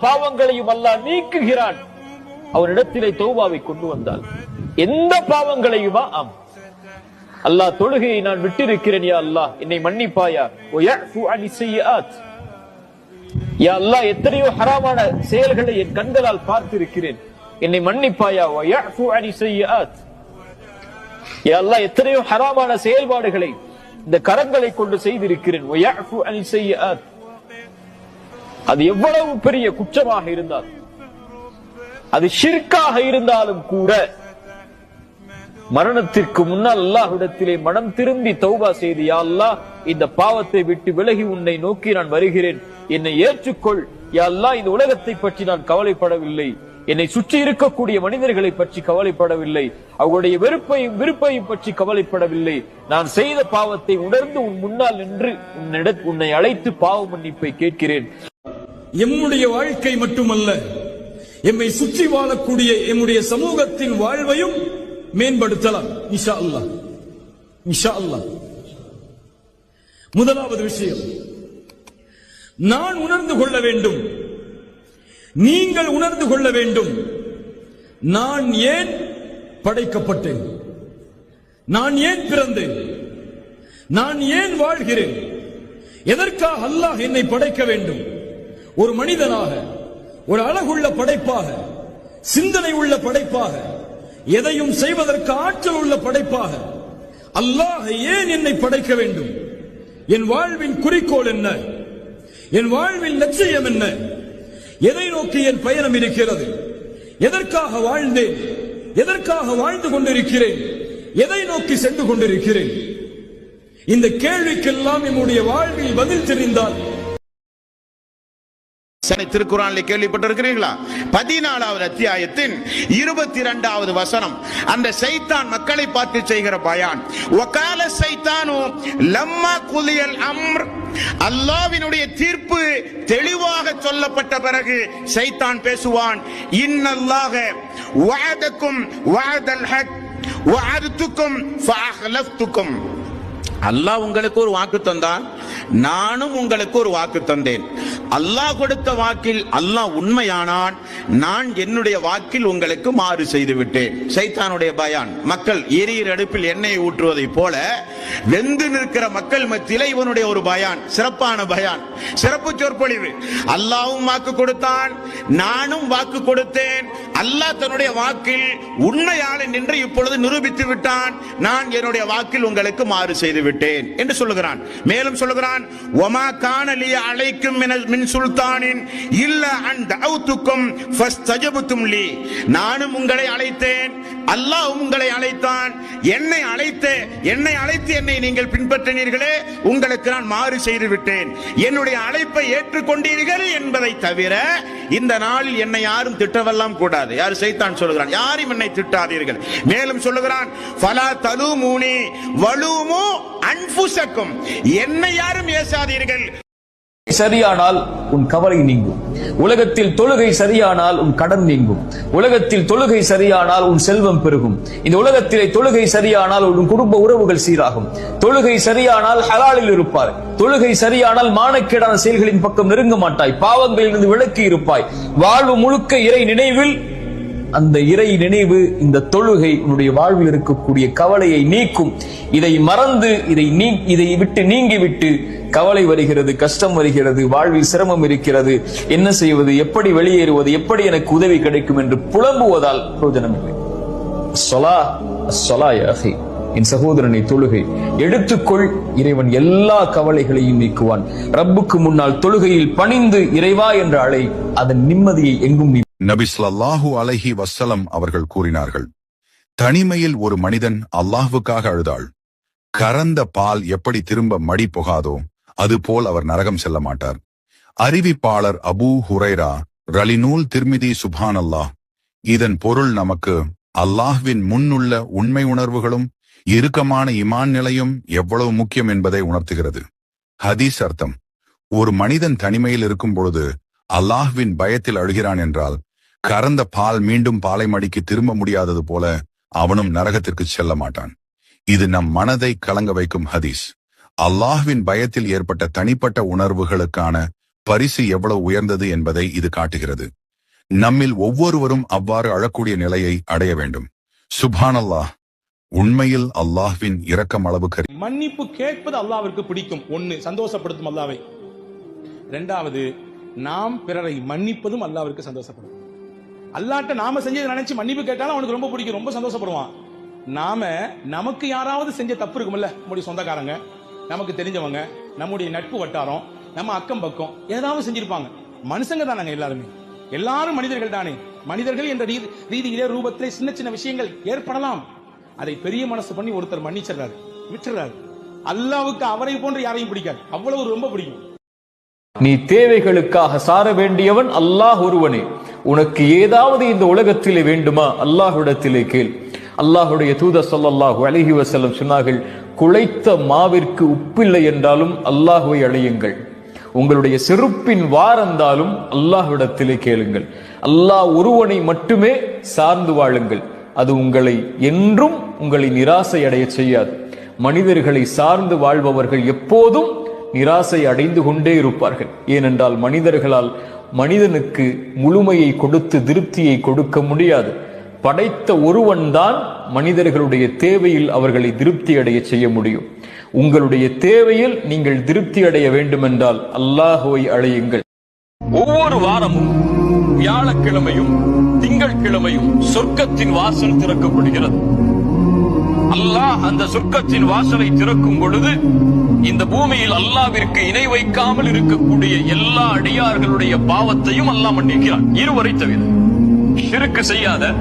பாவங்களையும் அல்லாஹ் நீக்குகிறான். அவனிடத்திலே தௌபாவை கொண்டு வந்தால். எந்த பாவங்களையுமா? ஆம். அல்லாஹ் தொழுகையை நான் விட்டிருக்கிறேன் யா அல்லாஹ். என்னை மன்னிப்பாயா? வயஃபு அனி ஸய்யிஆத் யா அல்லாஹ் எத்தனையோ ஹராமான செயல்களை என் கண்களால் பார்த்திருக்கிறேன். என்னை மன்னிப்பாயா? வயஃபு அனி ஸய்யிஆத் யா அல்லாஹ் எத்தனையோ ஹராமான செயல்பாடுகளை இந்த கரங்களை கொண்டு செய்திருக்கிறேன். வயஃபு அனி ஸய்யிஆத் அது எவ்வளவு பெரிய குற்றமாக இருந்தால் அது ஷிர்காக இருந்தாலும் கூட மரணத்திற்கு முன்னால் அல்லாஹ்விடத்திலே மனம் திரும்பி தௌபா செய்து யா அல்லாஹ் இந்த பாவத்தை விட்டு விலகி உன்னை நோக்கி நான் வருகிறேன். என்னை ஏற்றுக்கொள். யா அல்லாஹ் இந்த உலகத்தை பற்றி நான் கவலைப்படவில்லை. என்னை சுற்றி இருக்கக்கூடிய மனிதர்களை பற்றி கவலைப்படவில்லை. அவர்களுடைய வெறுப்பையும் விருப்பையும் பற்றி கவலைப்படவில்லை. நான் செய்த பாவத்தை உணர்ந்து உன் முன்னால் நின்று உன்னிட உன்னை அழைத்து பாவ மன்னிப்பை கேட்கிறேன். எம்முடைய வாழ்க்கை மட்டுமல்ல எம்மை சுற்றி வாழக்கூடிய எம்முடைய சமூகத்தின் வாழ்வையும் மேம்படுத்தலாம் இஷா அல்லாஹ். இஷா அல்லாஹ். முதலாவது விஷயம் நான் உணர்ந்து கொள்ள வேண்டும். நீங்கள் உணர்ந்து கொள்ள வேண்டும். நான் ஏன் படைக்கப்பட்டேன்? நான் ஏன் பிறந்தேன்? நான் ஏன் வாழ்கிறேன்? எதற்காக அல்லாஹ் என்னை படைக்க வேண்டும்? ஒரு மனிதனாக ஒரு அழகுள்ள படைப்பாக சிந்தனை உள்ள படைப்பாக எதையும் செய்வதற்கு ஆற்றல் உள்ள படைப்பாக அல்லாஹ் ஏன் என்னை படைக்க வேண்டும்? என் வாழ்வின் குறிக்கோள் என்ன? என் வாழ்வின் லட்சியம் என்ன? எதை நோக்கி என் பயணம் இருக்கிறது? எதற்காக வாழ்ந்தேன்? எதற்காக வாழ்ந்து கொண்டிருக்கிறேன்? எதை நோக்கி சென்று கொண்டிருக்கிறேன்? இந்த கேள்விக்கெல்லாம் என்னுடைய வாழ்வில் பதில் தெரிந்தால் சனி திருக்குறானிலே கேள்விப்பட்டிருக்கிறீர்களா? பதினாலாவது அத்தியாயத்தின் இருபத்தி இரண்டாவது வசனம். அந்த சைத்தான் மக்களை பார்த்து செய்கிற பயான். ஒகால சைத்தானோ லம்மா குலியல் அம்ர். அல்லாவினுடைய தீர்ப்பு தெளிவாக சொல்லப்பட்ட பிறகு சைத்தான் பேசுவான். இன்னல்லாக வாதக்கும் வாதல் ஹக் வாதத்துக்கும் ஃபஅஹ்லஃப்துக்கும். அல்லாஹ் உங்களுக்கு ஒரு வாக்கு தந்தான். நானும் உங்களுக்கு ஒரு வாக்கு தந்தேன். அல்லாஹ் கொடுத்த வாக்கில் அல்லாஹ் உண்மையானான் நான் என்னுடைய வாக்கில் உங்களுக்கு மாறு செய்து விட்டேன். சைத்தானுடைய பயான். மக்கள் எரியிற அடுப்பில் எண்ணெயை ஊற்றுவதைப் போல வெந்து நிற்கிற மக்கள் மத்தியில இவனுடைய ஒரு பயான். சிறப்பான பயான். சிறப்பு சொற்பொழிவு. அல்லாவும் வாக்கு கொடுத்தான். நானும் வாக்கு கொடுத்தேன். அல்லாஹ் தன்னுடைய வாக்கில் உண்மையாளன் நின்று இப்பொழுது நிரூபித்து விட்டான். நான் என்னுடைய வாக்கில் உங்களுக்கு மாறு செய்து விட்டேன் என்று சொல்லுகிறான். மேலும் சொல்லுகிறான் ஒமா காணலிய அழைக்கும் என மின் சுல்தானின் இல்ல அன் அவுத்துக்கும் ஃபஸ்தஜபுத்தும் லீ. நானும் உங்களை அழைத்தேன் அல்லாஹ் உங்களை அழைத்தான். என்னை அழைத்து என்னை அழைத்து என்னை நீங்கள் பின்பற்றினீர்களே உங்களுக்கு நான் மாறு செய்து விட்டேன். என்னுடைய அழைப்பை ஏற்றுக்கொண்டீர்கள் என்பதை தவிர இந்த நாளில் என்னை யாரும் திட்டவெல்லாம் கூடாது. யார் சைத்தான் சொல்லுகிறான்? யாரும் என்னை திட்டாதீர்கள். மேலும் சொல்லுகிறான் பலா தலு மூனி வலுமு அன்புசக்கும் என்னை யாரும் ஏசாதீர்கள். சரியானால் உன் கவலை நீங்கும். உலகத்தில் தொழுகை சரியானால் உன் கடன் நீங்கும். உலகத்தில் தொழுகை சரியானால் உன் செல்வம் பெருகும். இந்த உலகத்திலே தொழுகை சரியானால் உன் குடும்ப உறவுகள் சீராகும். தொழுகை சரியானால் ஹலாலில் இருப்பார் தொழுகை சரியானால் மானக்கேடான செயல்களின் பக்கம் நெருங்க மாட்டாய். பாவங்களிலிருந்து விலக்கி இருப்பாய். வாழ்வு முழுக்க இறை நினைவில் அந்த இறை நினைவு இந்த தொழுகை உன்னுடைய வாழ்வில் இருக்கக்கூடிய கவலையை நீக்கும். இதை மறந்து இதை நீ இதை விட்டு நீங்கிவிட்டு கவலை வருகிறது கஷ்டம் வருகிறது வாழ்வில் சிரமம் இருக்கிறது. என்ன செய்வது எப்படி வெளியேறுவது எப்படி எனக்கு உதவி கிடைக்கும் என்று புலம்புவதால் பிரோஜனம் இல்லை. சொலா சொலா அஹி என் சகோதரனை தொழுகை. எடுத்துக்கொள் இறைவன் எல்லா கவலைகளையும் நீக்குவான். ரப்புக்கு முன்னால் தொழுகையில் பணிந்து இறைவா என்ற அழை. அதன் நிம்மதியை எங்கும் நீ நபி அலஹி வசலம் அவர்கள் கூறினார்கள் தனிமையில் ஒரு மனிதன் அல்லாஹுக்காக அழுதாள். கறந்த பால் எப்படி திரும்ப மடி புகாதோ அதுபோல் அவர் நரகம் செல்ல மாட்டார். அறிவிப்பாளர் அபூ ஹுரைரா ரலினூல் திருமிதி சுபான் அல்லாஹ் இதன் பொருள் நமக்கு அல்லாஹ்வின் முன்னுள்ள உண்மை உணர்வுகளும் இறுக்கமான இமான் நிலையும் எவ்வளவு முக்கியம் என்பதை உணர்த்துகிறது. ஹதீஸ் அர்த்தம். ஒரு மனிதன் தனிமையில் இருக்கும் பொழுது அல்லாஹ்வின் பயத்தில் அழுகிறான் என்றால் கறந்த பால் மீண்டும் பாலை மடிக்கு திரும்ப முடியாதது போல அவனும் நரகத்திற்கு செல்ல மாட்டான். இது நம் மனதை கலங்க வைக்கும் ஹதீஸ். அல்லாஹ்வின் பயத்தில் ஏற்பட்ட தனிப்பட்ட உணர்வுகளுக்கான பரிசு எவ்வளவு உயர்ந்தது என்பதை இது காட்டுகிறது. நம்மில் ஒவ்வொருவரும் அவ்வாறு அழக்கூடிய நிலையை அடைய வேண்டும். சுபானல்லாஹ் உண்மையில் அல்லாஹ்வின் இரக்கம் அளவு கரி மன்னிப்பு கேட்பது அல்லாவிற்கு பிடிக்கும். ஒன்னு சந்தோஷப்படுத்தும் அல்லாவை ரெண்டாவது நாம் பிறரை மன்னிப்பதும் அல்லாவிற்கு சந்தோஷப்படும். அல்லாட்ட நாம செஞ்சதை நினைச்சு மன்னிப்பு கேட்டாலும் அவனுக்கு ரொம்ப பிடிக்கும் ரொம்ப சந்தோஷப்படுவான். நாம நமக்கு யாராவது செஞ்ச தப்பு இருக்கும்ல நம்முடைய சொந்தக்காரங்க நமக்கு தெரிஞ்சவங்க நம்முடைய நட்பு வட்டாரம் நம்ம அக்கம் பக்கம் ஏதாவது செஞ்சிருப்பாங்க. மனுஷங்க தானங்க எல்லாருமே. எல்லாரும் மனிதர்கள் தானே. மனிதர்கள் என்ற ரீதியிலே ரூபத்திலே சின்ன சின்ன விஷயங்கள் ஏற்படலாம். அதை பெரிய மனசு பண்ணி ஒருத்தர் மன்னிச்சிடுறாரு. விட்டுறாரு. அல்லாவுக்கு அவரை போன்று யாரையும் பிடிக்காது. அவ்வளவு ரொம்ப பிடிக்கும். நீ தேவைகளுக்காக சார வேண்டியவன் அல்லாஹ் ஒருவனே. உனக்கு ஏதாவது இந்த உலகத்திலே வேண்டுமா? அல்லாஹுடத்திலே கேள். அல்லாஹுடைய தூத சொல்லல்லாஹு அழகி வஸல்லம் சொன்னார்கள் குழைத்த மாவிற்கு உப்பில்லை என்றாலும் அல்லாஹுவை அழையுங்கள். உங்களுடைய செருப்பின் வாரந்தாலும் அல்லாஹ்விடத்திலே கேளுங்கள். அல்லாஹ் ஒருவனை மட்டுமே சார்ந்து வாழுங்கள். அது உங்களை என்றும் உங்களை நிராசை அடைய செய்யாது. மனிதர்களை சார்ந்து வாழ்பவர்கள் எப்போதும் நிராசை அடைந்து கொண்டே இருப்பார்கள். ஏனென்றால் மனிதர்களால் மனிதனுக்கு முழுமையை கொடுத்து திருப்தியை கொடுக்க முடியாது. படைத்த ஒருவன்தான் மனிதர்களுடைய தேவையில் அவர்களை திருப்தி அடைய செய்ய முடியும். உங்களுடைய தேவையில் நீங்கள் திருப்தி அடைய வேண்டுமென்றால் அல்லாஹுவை அழையுங்கள். ஒவ்வொரு வாரமும் வியாழக்கிழமையும் திங்கட்கிழமையும் சொர்க்கத்தின் வாசல் திறக்கப்படுகிறது. அல்லாஹ் அந்த சொர்க்கத்தின் வாசலை திறக்கும் பொழுது இந்த பூமியில் அல்லாவிற்கு இணை வைக்காமல் இருக்கக்கூடிய எல்லா அடியார்களுடைய பாவத்தையும் அல்லாஹ் மன்னிக்கிறான். இருவரை தவிர சிறுக்கு செய்யாத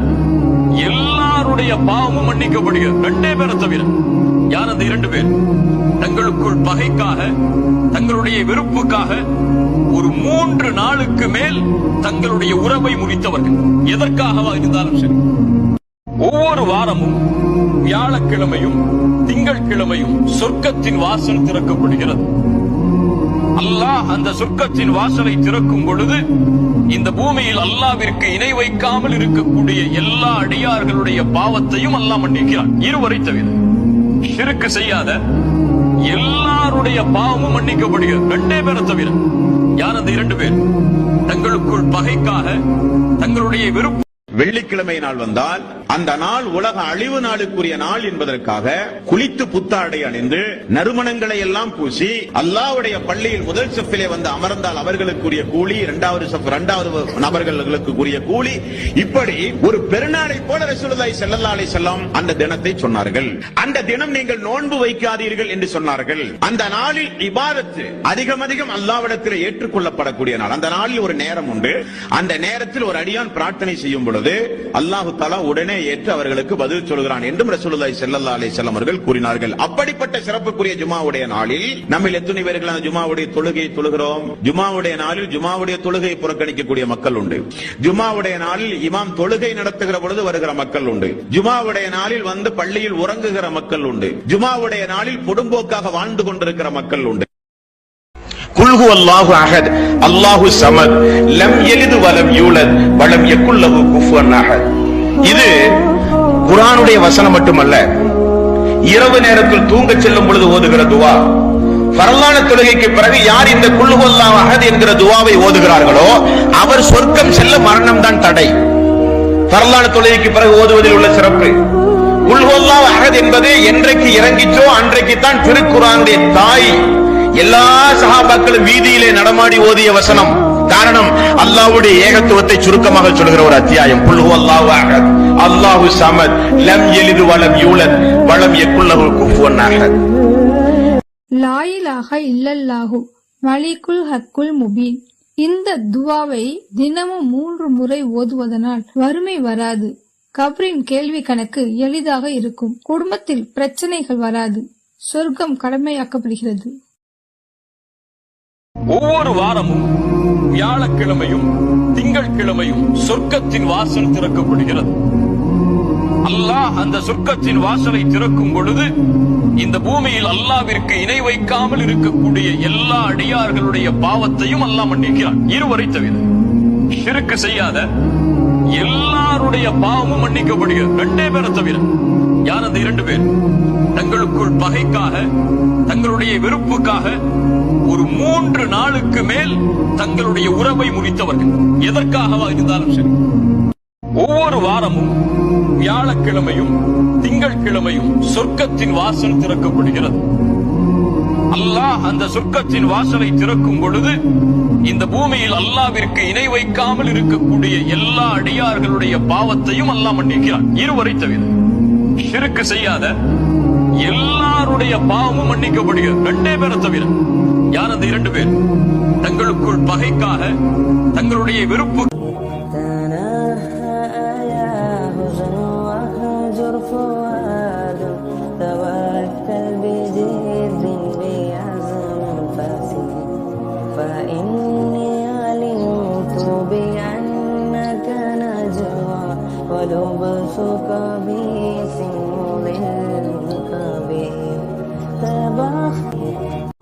எல்லாருடைய பாவமும் மன்னிக்கப்படுகிறது. ரெண்டே பேரை தவிர யார் அந்த இரண்டு பேர்? தங்களுக்குள் பகைக்காக தங்களுடைய வெறுப்புக்காக ஒரு மூன்று நாளுக்கு மேல் தங்களுடைய உறவை முறித்தவர்கள். எதற்காகவா இருந்தாலும் சரி. ஒவ்வொரு வாரமும் வியாழக்கிழமையும் திங்கட்கிழமையும் சொர்க்கத்தின் வாசல் திறக்கப்படுகிறது. அல்லாஹ் அந்த சொர்க்கத்தின் வாசலை திறக்கும் பொழுது இந்த பூமியில் அல்லாவிற்கு இணை வைக்காமல் இருக்கக்கூடிய எல்லா அடியார்களுடைய பாவத்தையும் அல்லாஹ் மன்னிக்கிறான். இருவரை தவிர ஷிருக்கு செய்யாத எல்லாருடைய பாவமும் மன்னிக்கப்படுகிறது. ரெண்டே பேரை தவிர யார் அந்த இரண்டு பேர்? தங்களுக்குள் பகைக்காக தங்களுடைய வெறுப்பு வெள்ளிக்கிழமை நாள் வந்தால் அந்த நாள் உலக அழிவு நாளுக்குரிய நாள் என்பதற்காக குளித்து புத்தாடை அணிந்து நறுமணங்களை எல்லாம் பூசி அல்லாவுடைய பள்ளியில் முதல் செப்பிலே வந்து அமர்ந்தால் அவர்களுக்குரிய கூலி இரண்டாவது செப் இரண்டாவது நபர்களுக்குரிய கூலி. இப்படி ஒரு பெருநாளை போல ரசூலுல்லாஹி ஸல்லல்லாஹு அலைஹி வஸல்லம் அந்த தினத்தை சொன்னார்கள். அந்த தினம் நீங்கள் நோன்பு வைக்காதீர்கள் என்று சொன்னார்கள். அந்த நாளில் இபாதத்து அதிகம் அதிகம் அல்லாவிடத்தில் ஏற்றுக்கொள்ளப்படக்கூடிய நாள். அந்த நாளில் ஒரு நேரம் உண்டு. அந்த நேரத்தில் ஒரு அடியான் பிரார்த்தனை செய்யும் பொழுது அல்லாஹு தஆலா உடனே ஏற்று அவர்களுக்கு பதில் சொல்கிறான் என்றும் ரசூலுல்லாஹி ஸல்லல்லாஹு அலைஹி வஸல்லம் அவர்கள் கூறினார்கள். அப்படிப்பட்ட சிறப்புக்குரிய ஜுமாவுடைய நாளில் நம்ம எத்தனை பேர்கள் அந்த ஜுமாவுடைய தொழுகையை தொழுகிறோம்? ஜுமாவுடைய நாளில் ஜுமாவுடைய தொழுகையை புறக்கணிக்கக்கூடிய மக்கள் உண்டு. ஜுமாவுடைய நாளில் இமாம் தொழுகை நடத்துகிற பொழுது வருகிற மக்கள் உண்டு. ஜுமாவுடைய நாளில் வந்து பள்ளியில் உறங்குகிற மக்கள் உண்டு. ஜுமாவுடைய நாளில் பொடும்போக்காக வாழ்ந்து கொண்டிருக்கிற மக்கள் உண்டு. குல்ஹு அல்லாஹு அஹத் அல்லாஹு சமத் லம் எலிது வலம் யூலத் வலம் யக்குல்லஹு குஃபுவன் அஹத். இது குரானுடைய வசனம் மட்டுமல்ல. இரவு நேரத்தில் தூங்க செல்லும் பொழுது ஓதுகிற துவா. வரலான தொழுகைக்கு பிறகு யார் இந்த குல்ஹு அகது என்கிற துவாவை ஓதுகிறார்களோ அவர் சொர்க்கம் செல்ல மரணம் தான் தடை. வரலான தொழுகைக்கு பிறகு ஓதுவதில் உள்ள சிறப்பு. குல்ஹுல்லா அகது என்பது என்றைக்கு இறங்கிச்சோ அன்றைக்கு தான் திருக்குறானுடைய தாய். எல்லா சகாபாக்களும் வீதியிலே நடமாடி ஓதிய வசனம். காரணம் அல்லாவுடைய ஏகத்துவத்தை சுருக்கமாக சொல்கிற ஒரு அத்தியாயம். குல்ஹு அல்லாஹு அஹத். அல்லாஹு சமத். லம் எலிது வளம் யூலத். வளம் யக்குல்லஹு குஃபுவன் அஹத். லாயிலாக இல்லல்லாஹு. மலிக்குல் ஹக்குல் முபீன். இந்த துவாவை தினமும் மூன்று முறை ஓதுவதனால் வறுமை வராது. கபரின் கேள்வி கணக்கு எளிதாக இருக்கும். குடும்பத்தில் பிரச்சனைகள் வராது. சொர்க்கம் கடமையாக்கப்படுகிறது. ஒவ்வொரு வாரமும் வியாழக்கிழமையும் திங்கட்கிழமையும் சொர்க்கத்தின் வாசல் திறக்கப்படுகிறது. அல்லாஹ் அந்த சொர்க்கத்தின் வாசலை திறக்கும் பொழுது இந்த பூமியில் அல்லாவிற்கு இணை வைக்காமல் இருக்கக்கூடிய எல்லா அடியார்களுடைய பாவத்தையும் அல்லாஹ் மன்னிக்கிறான். இருவரை தவிர ஷிருக்கு செய்யாத எல்லாருடைய பாவமும் மன்னிக்கப்படுகிறது. ரெண்டே பேரை தவிர யார் அந்த இரண்டு பேர்? தங்களுக்குள் பகைக்காக தங்களுடைய வெறுப்புக்காக ஒரு மூன்று நாளுக்கு மேல் தங்களுடைய உறவை முறித்தவர்கள். எதற்காகவா இருந்தாலும் சரி. ஒவ்வொரு வாரமும் வியாழக்கிழமையும் திங்கட்கிழமையும் சொர்க்கத்தின் வாசல் திறக்கப்படுகிறது. அல்லாஹ் அந்த சொர்க்கத்தின் வாசலை திறக்கும் பொழுது இந்த பூமியில் அல்லாவிற்கு இணை வைக்காமல் இருக்கக்கூடிய எல்லா அடியார்களுடைய பாவத்தையும் அல்லாஹ் மன்னிக்கிறான். இருவரை தவிர. ஷிருக்கு செய்யாத எல்லாருடைய பாவமும் மன்னிக்கப்படுகிறது ரெண்டே பேரை தவிர யார் அந்த இரண்டு பேர்? தங்களுக்குள் பகைக்காக தங்களுடைய விருப்பம்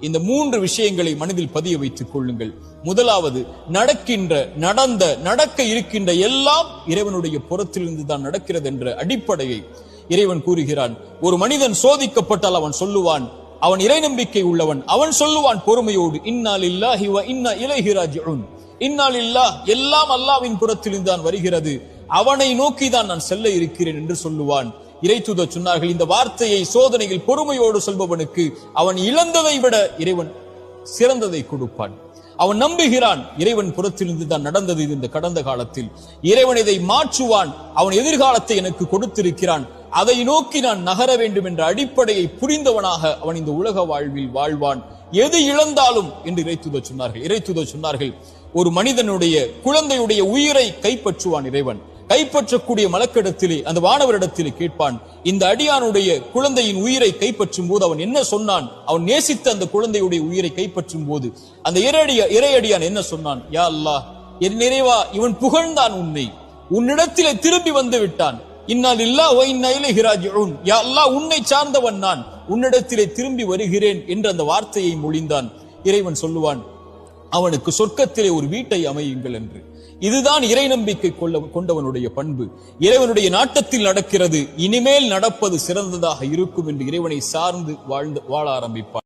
இந்த மூன்று விஷயங்களை மனதில் பதிய வைத்துக் கொள்ளுங்கள். முதலாவது நடக்கின்ற நடந்த நடக்க இருக்கின்ற எல்லாம் இறைவனுடைய புறத்திலிருந்து தான் நடக்கிறது என்ற அடிப்படையை இறைவன் கூறுகிறான். ஒரு மனிதன் சோதிக்கப்பட்டால் அவன் சொல்லுவான் அவன் இறை நம்பிக்கை உள்ளவன் அவன் சொல்லுவான் பொறுமையோடு இன்னால் இல்லாஹி வ இன்னா இலைஹி இன்னால் இல்லாஹ் எல்லாம் அல்லாவின் புறத்திலிருந்து தான் வருகிறது. அவனை நோக்கி தான் நான் செல்ல இருக்கிறேன் என்று சொல்லுவான். இறைத்துத சொன்னார்கள் இந்த வார்த்தையை சோதனையில் பொறுமையோடு சொல்பவனுக்கு அவன் இழந்ததை விட இறைவன் சிறந்ததை கொடுப்பான். அவன் நம்புகிறான் இறைவன் புறத்திலிருந்து தான் நடந்தது இது இந்த கடந்த காலத்தில். இறைவன் இதை மாற்றுவான் அவன் எதிர்காலத்தை எனக்கு கொடுத்திருக்கிறான். அதை நோக்கி நான் நகர வேண்டும் என்ற அடிப்படையை புரிந்தவனாக அவன் இந்த உலக வாழ்வில் வாழ்வான். எது இழந்தாலும் என்று இறைத்துத சொன்னார்கள். இறைத்துத சொன்னார்கள் ஒரு மனிதனுடைய குழந்தையுடைய உயிரை கைப்பற்றுவான் இறைவன். கைப்பற்றக்கூடிய மலக்கிடத்திலே அந்த வானவரிடத்திலே கேட்பான் இந்த அடியானுடைய குழந்தையின் உயிரை கைப்பற்றும் போது அவன் என்ன சொன்னான்? அவன் நேசித்த அந்த குழந்தையுடைய உயிரை கைப்பற்றும் போது அந்த இறையடியா இறையடியான் என்ன சொன்னான்? யா அல்லா என் நிறைவா இவன் புகழ்ந்தான் உன்னை. உன்னிடத்திலே திரும்பி வந்து விட்டான். இன்னால் இல்லா ஓ யா அல்லா உன்னை சார்ந்தவன் நான். உன்னிடத்திலே திரும்பி வருகிறேன் என்று அந்த வார்த்தையை மொழிந்தான். இறைவன் சொல்லுவான் அவனுக்கு சொர்க்கத்திலே ஒரு வீட்டை அமையுங்கள் என்று. இதுதான் இறை நம்பிக்கை கொள்ள கொண்டவனுடைய பண்பு. இறைவனுடைய நாட்டத்தில் நடக்கிறது இனிமேல் நடப்பது சிறந்ததாக இருக்கும் என்று இறைவனை சார்ந்து வாழ்ந்து வாழ ஆரம்பிப்பான்